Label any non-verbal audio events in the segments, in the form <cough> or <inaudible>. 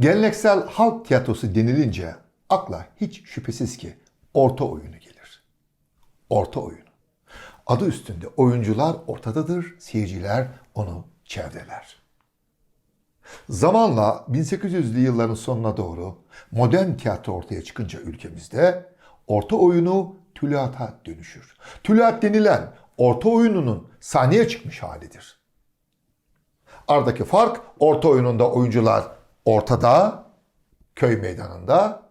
Geleneksel halk tiyatrosu denilince akla hiç şüphesiz ki orta oyunu gelir. Orta oyunu. Adı üstünde oyuncular ortadadır, seyirciler onu çevreler. Zamanla 1800'lü yılların sonuna doğru modern tiyatro ortaya çıkınca ülkemizde orta oyunu tülata dönüşür. Tülat denilen orta oyununun sahneye çıkmış halidir. Aradaki fark orta oyununda oyuncular ortada, köy meydanında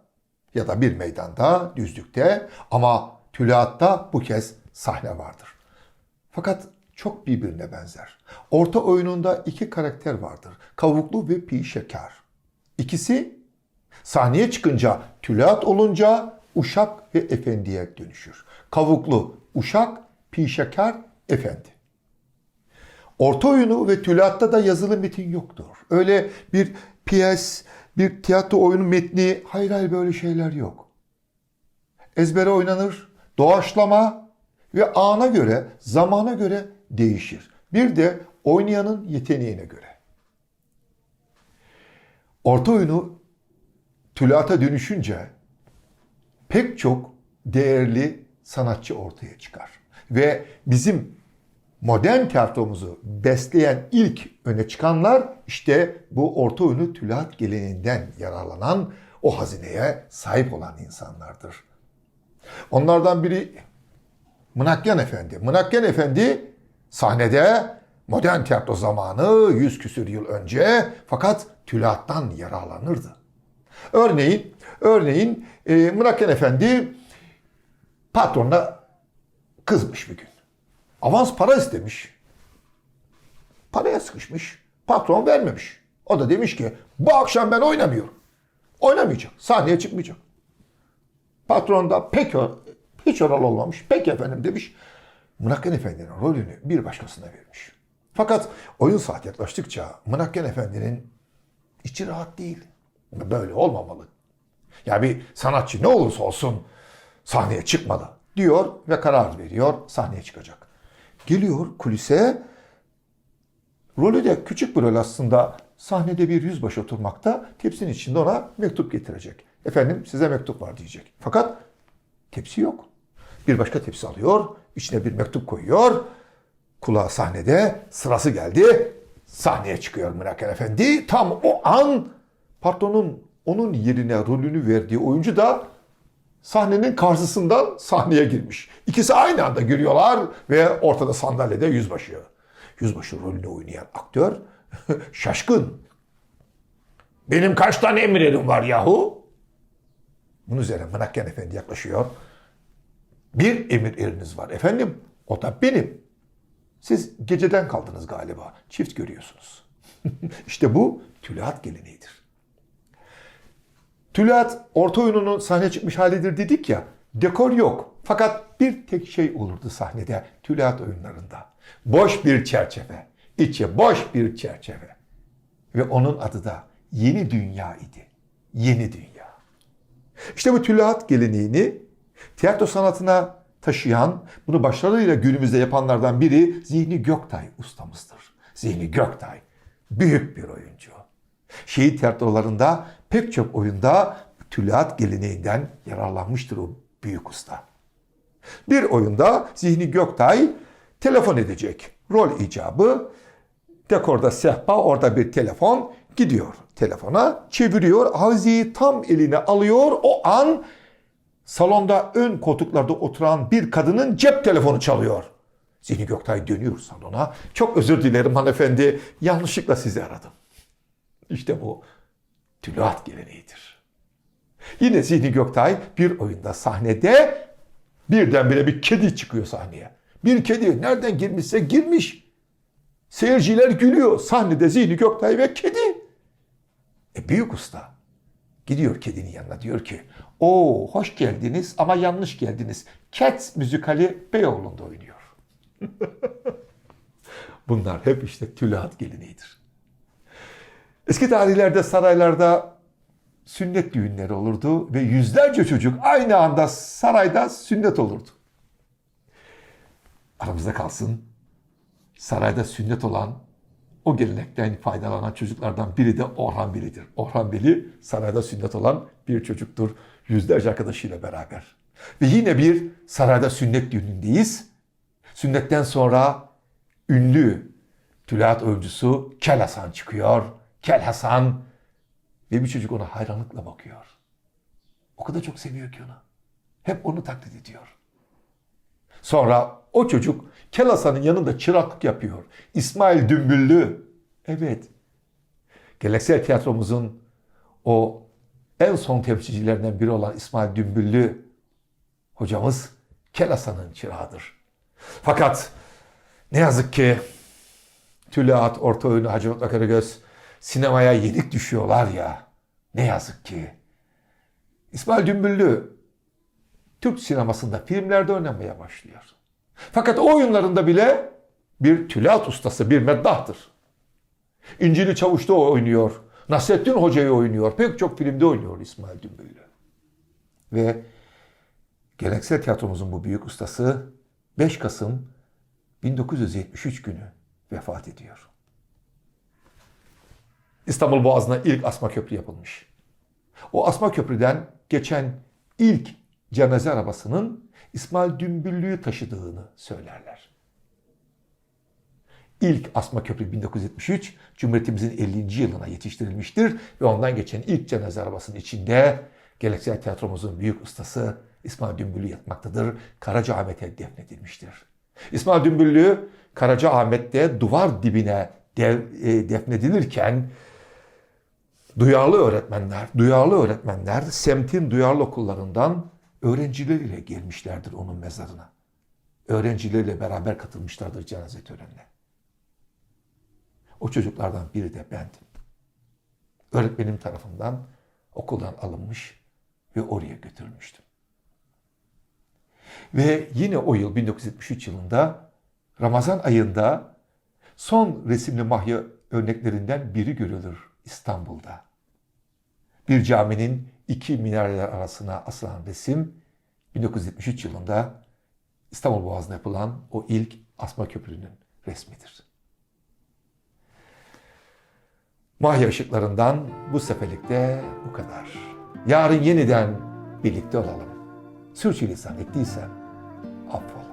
ya da bir meydanda, düzlükte ama tülatta bu kez sahne vardır. Fakat çok birbirine benzer. Orta oyununda iki karakter vardır. Kavuklu ve pi şeker. İkisi sahneye çıkınca tülat olunca uşak ve efendiye dönüşür. Kavuklu uşak, pi şeker, efendi. Orta oyunu ve tülatta da yazılı metin yoktur. Öyle bir piyes, bir tiyatro oyunu metni, hayır hayır böyle şeyler yok. Ezbere oynanır, doğaçlama ve ana göre, zamana göre değişir. Bir de oynayanın yeteneğine göre. Orta oyunu tülata dönüşünce pek çok değerli sanatçı ortaya çıkar. Ve bizim modern tiyatromuzu besleyen ilk öne çıkanlar işte bu orta oyunu tülat geleneğinden yararlanan o hazineye sahip olan insanlardır. Onlardan biri Mınakyan Efendi. Mınakyan Efendi sahnede modern tiyatro zamanı yüz küsür yıl önce fakat tülattan yararlanırdı. Örneğin, örneğin e, Mınakyan Efendi patronuna kızmış bir gün. Avans para istemiş. Paraya sıkışmış. Patron vermemiş. O da demiş ki bu akşam ben oynamıyorum. Oynamayacak. Sahneye çıkmayacak. Patron da pek hiç oral olmamış. Peki efendim demiş. Mınakken Efendi'nin rolünü bir başkasına vermiş. Fakat oyun saat yaklaştıkça Mınakken Efendi'nin içi rahat değil. Böyle olmamalı. Ya bir sanatçı ne olursa olsun sahneye çıkmalı diyor ve karar veriyor sahneye çıkacak. Geliyor kulise rolü de küçük bir rol aslında sahnede bir yüzbaşı oturmakta tepsinin içinde ona mektup getirecek. Efendim size mektup var diyecek. Fakat tepsi yok. Bir başka tepsi alıyor, içine bir mektup koyuyor. Kulağı sahnede, sırası geldi. Sahneye çıkıyor Mınaken Efendi. Tam o an patronun onun yerine rolünü verdiği oyuncu da sahnenin karşısından sahneye girmiş. İkisi aynı anda giriyorlar ve ortada sandalyede yüzbaşı. Yüzbaşı rolünü oynayan aktör <laughs> şaşkın. Benim kaç tane emrerim var yahu? Bunun üzerine Mınakken Efendi yaklaşıyor. Bir emir eriniz var efendim. O da benim. Siz geceden kaldınız galiba. Çift görüyorsunuz. <laughs> işte bu tülahat geleneğidir. Tülahat orta oyununun sahneye çıkmış halidir dedik ya. Dekor yok. Fakat bir tek şey olurdu sahnede tülahat oyunlarında. Boş bir çerçeve. İçi boş bir çerçeve. Ve onun adı da Yeni Dünya idi. Yeni Dünya. İşte bu tülahat geleneğini tiyatro sanatına taşıyan, bunu başarıyla günümüzde yapanlardan biri Zihni Göktay ustamızdır. Zihni Göktay büyük bir oyuncu. Şehit tiyatrolarında pek çok oyunda tülahat geleneğinden yararlanmıştır o büyük usta. Bir oyunda Zihni Göktay telefon edecek. Rol icabı. Dekorda sehpa, orada bir telefon. Gidiyor telefona, çeviriyor. Haziyi tam eline alıyor. O an salonda ön koltuklarda oturan bir kadının cep telefonu çalıyor. Zihni Göktay dönüyor salona. Çok özür dilerim hanımefendi. Yanlışlıkla sizi aradım. İşte bu tülahat geleneğidir. Yine Zihni Göktay bir oyunda sahnede birdenbire bir kedi çıkıyor sahneye. Bir kedi nereden girmişse girmiş. Seyirciler gülüyor. Sahnede Zihni Göktay ve kedi. E büyük usta gidiyor kedinin yanına diyor ki o hoş geldiniz ama yanlış geldiniz. Cats müzikali Beyoğlu'nda oynuyor. <laughs> Bunlar hep işte tülahat geleneğidir. Eski tarihlerde saraylarda sünnet düğünleri olurdu ve yüzlerce çocuk aynı anda sarayda sünnet olurdu. Aramızda kalsın sarayda sünnet olan o gelenekten faydalanan çocuklardan biri de Orhan Veli'dir. Orhan Veli sarayda sünnet olan bir çocuktur. Yüzlerce arkadaşıyla beraber. Ve yine bir sarayda sünnet düğünündeyiz. Sünnetten sonra ünlü tülaat oyuncusu Kel Hasan çıkıyor. Kel Hasan ve bir çocuk ona hayranlıkla bakıyor. O kadar çok seviyor ki onu. Hep onu taklit ediyor. Sonra o çocuk Kel Hasan'ın yanında çıraklık yapıyor. İsmail Dümbüllü. Evet. Geleneksel tiyatromuzun o en son temsilcilerinden biri olan İsmail Dümbüllü hocamız Kel Hasan'ın çırağıdır. Fakat ne yazık ki Tülaat, Orta Oyunu, Hacı Mutlu Karagöz sinemaya yenik düşüyorlar ya. Ne yazık ki. İsmail Dümbüllü Türk sinemasında filmlerde oynamaya başlıyor. Fakat o oyunlarında bile bir tülaat ustası, bir meddahtır. İncili Çavuş'ta oynuyor. Nasrettin Hoca'yı oynuyor. Pek çok filmde oynuyor İsmail Dümbüllü. Ve geleneksel tiyatromuzun bu büyük ustası 5 Kasım 1973 günü vefat ediyor. İstanbul Boğazı'na ilk asma köprü yapılmış. O asma köprüden geçen ilk cenaze arabasının İsmail Dümbüllü'yü taşıdığını söylerler. İlk asma köprü 1973 Cumhuriyetimizin 50. yılına yetiştirilmiştir ve ondan geçen ilk cenaze arabasının içinde geleneksel tiyatromuzun büyük ustası İsmail Dümbüllü yatmaktadır. Karacaahmet'e defnedilmiştir. İsmail Dümbüllü Karacaahmet'te duvar dibine dev, e, defnedilirken duyarlı öğretmenler, duyarlı öğretmenler semtin duyarlı okullarından öğrencileriyle gelmişlerdir onun mezarına. Öğrencileriyle beraber katılmışlardır cenaze törenine. O çocuklardan biri de bendim. Öğretmenim tarafından okuldan alınmış ve oraya götürülmüştüm. Ve yine o yıl 1973 yılında Ramazan ayında son resimli mahya örneklerinden biri görülür İstanbul'da. Bir caminin iki minareler arasına asılan resim 1973 yılında İstanbul Boğazı'na yapılan o ilk asma köprünün resmidir. Mahya ışıklarından bu seferlikte bu kadar. Yarın yeniden birlikte olalım. Sürçülisan ettiysem affola.